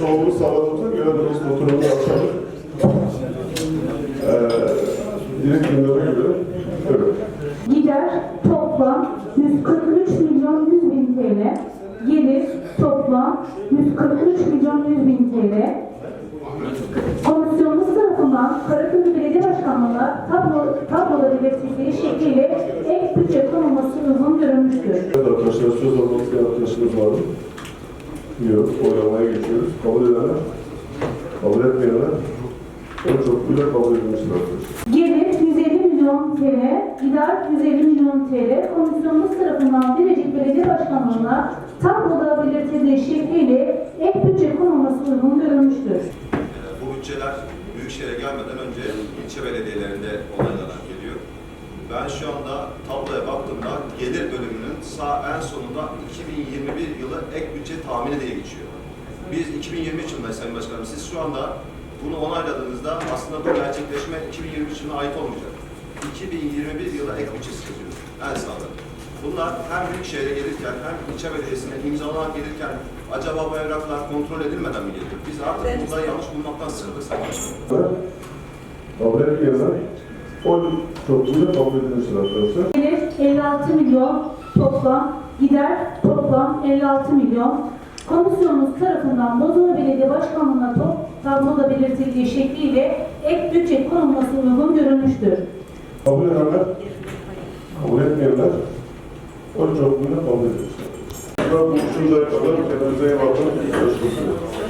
Çoğunluğu sağladı oturup, gördüğünüz oturumunu açalım. Ee, direkt gündeme göre. Gider toplam 143 milyon 100 bin TL. Gelir toplam 143 milyon 100 bin TL. Komisyonumuz tarafından Karaköy Belediye Başkanlığı'na tablo, tabloları belirtildiği şekliyle ek bütçe uygun görülmüştür. Evet arkadaşlar söz almak isteyen arkadaşımız var mı? Yok. Oylamaya geçiyoruz. Kabul edenler? Kabul etmeyenler? En çok bile kabul edilmiştir arkadaşlar. Gelir 150 milyon TL, gider 150 milyon TL. Komisyonumuz tarafından Bilecik Belediye Başkanlığı'na tabloda belirtildiği şekliyle ek bütçe konulması uygun görülmüştür. Bu bütçeler Büyükşehir'e gelmeden önce ilçe belediyelerinde geliyor. Ben şu anda tabloya baktığımda gelir bölümünün sağ en sonunda 2021 yılı ek bütçe tahmini diye geçiyor. Biz 2023 yılında Sayın Başkanım siz şu anda bunu onayladığınızda aslında bu gerçekleşme 2023 yılına ait olmayacak. 2021 yılı ek bütçesi yazıyoruz en sağda. Bunlar hem Büyükşehir'e gelirken hem ilçe belediyesine imzalanan gelirken acaba bu evraklar kontrol edilmeden mi geliyor? Biz artık bunda yanlış bulmaktan sıkıldık Sayın Başkanım. Kabul etmeyenler? Oy çokluğuyla kabul edilmiştir arkadaşlar. Gelir 56 milyon toplam, gider toplam 56 milyon. Komisyonumuz tarafından Bozova Belediye Başkanlığı'na top, tabloda belirtildiği şekliyle ek bütçe konulması uygun görülmüştür. Kabul edenler? Kabul etmeyenler? Oy çokluğuyla kabul edilmiştir. Bu şurada kadar kendinize iyi bakın. Görüşmek üzere.